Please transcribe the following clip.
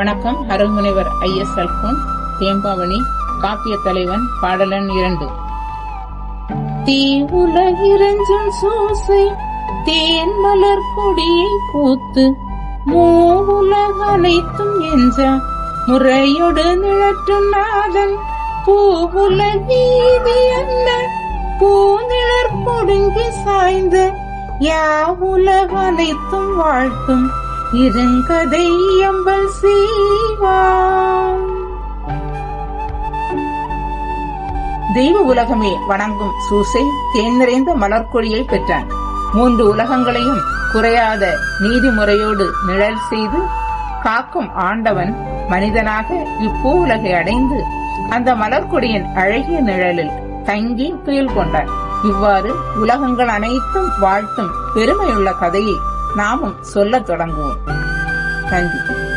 வணக்கம். அருள்முனைவர் I S Alphonse Thembavani காப்பிய தலைவன் பாடலன் இரண்டு. தீ உலகிரஞ்சும் சோசை தேன் மலர் கொடியை பூத்து மூ உலக அனைத்தும் என்ற முறையொடு நிழற்றும் நாதன் பூ பூவுலகீதி அல்ல பூநிழற் கொடுங்கி சாய்ந்த யா உலக அனைத்தும் வாழ்த்தும். இருங்கதை தெய்வ உலகமே வணங்கும் சூசை தேன் நிறைந்த மலர்கொடியை பெற்றான். மூன்று உலகங்களையும் குறையாத நீதிமுறையோடு நிழல் செய்து காக்கும் ஆண்டவன் மனிதனாக இப்பூ உலகை அடைந்து அந்த மலர்கொடியின் அழகிய நிழலில் தங்கி துயில் கொண்டான். இவ்வாறு உலகங்கள் அனைத்தும் வாழ்த்தும் பெருமையுள்ள கதையை நாமும் சொல்லத் தொடங்குவோம். நன்றி.